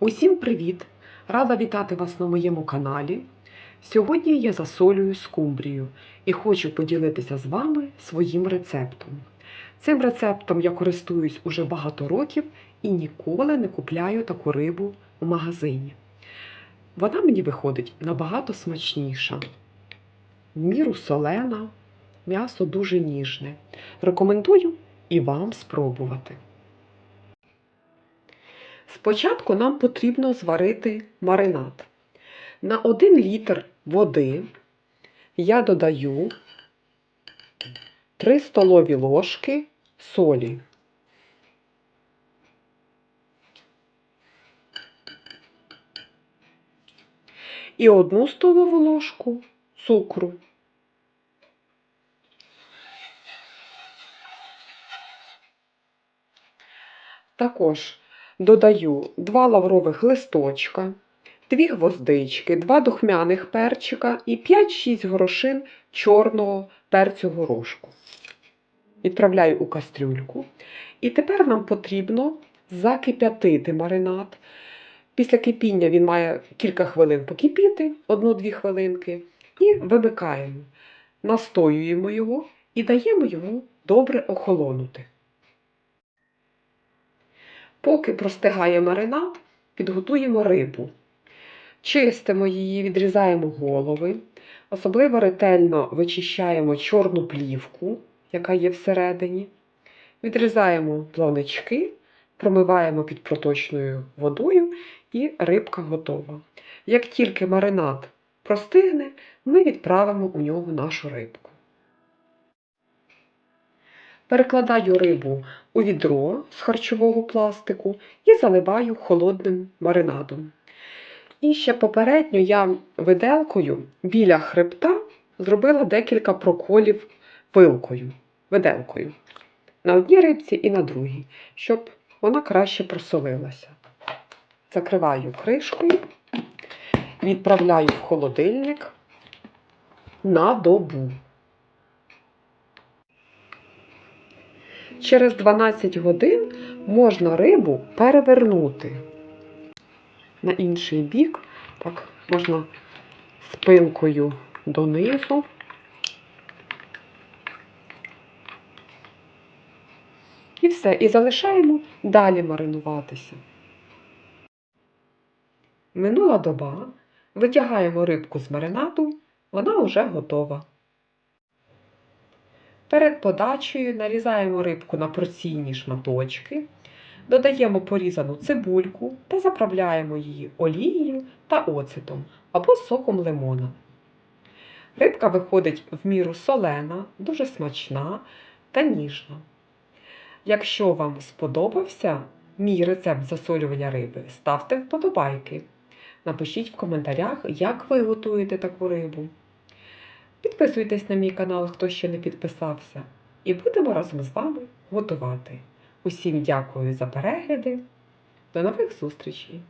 Усім привіт! Рада вітати вас на моєму каналі. Сьогодні я засолюю скумбрію і хочу поділитися з вами своїм рецептом. Цим рецептом я користуюсь уже багато років і ніколи не купляю таку рибу в магазині. Вона мені виходить набагато смачніша, в міру солена, м'ясо дуже ніжне. Рекомендую і вам спробувати. Спочатку нам потрібно зварити маринад. На 1 літр води я додаю 3 столові ложки солі. І 1 столову ложку цукру. Також додаю 2 лаврових листочка, 2 гвоздички, 2 духмяних перчика і 5-6 горошин чорного перцю горошку. Відправляю у кастрюльку. І тепер нам потрібно закип'ятити маринад. Після кипіння він має кілька хвилин покипіти, 1-2 хвилинки, і вимикаємо, настоюємо його і даємо йому добре охолонути. Поки простигає маринад, підготуємо рибу. Чистимо її, відрізаємо голови, особливо ретельно вичищаємо чорну плівку, яка є всередині. Відрізаємо плавнички, промиваємо під проточною водою і рибка готова. Як тільки маринад простигне, ми відправимо у нього нашу рибку. Перекладаю рибу у відро з харчового пластику і заливаю холодним маринадом. І ще попередньо я виделкою біля хребта зробила декілька проколів вилкою, виделкою. На одній рибці і на другій, щоб вона краще просолилася. Закриваю кришкою, відправляю в холодильник на добу. Через 12 годин можна рибу перевернути на інший бік. Так, можна спинкою донизу. І все. І залишаємо далі маринуватися. Минула доба, витягаємо рибку з маринаду, вона вже готова. Перед подачею нарізаємо рибку на порційні шматочки, додаємо порізану цибульку та заправляємо її олією та оцетом або соком лимона. Рибка виходить в міру солена, дуже смачна та ніжна. Якщо вам сподобався мій рецепт засолювання риби, ставте вподобайки. Напишіть в коментарях, як ви готуєте таку рибу. Підписуйтесь на мій канал, хто ще не підписався, і будемо разом з вами готувати. Усім дякую за перегляди. До нових зустрічей!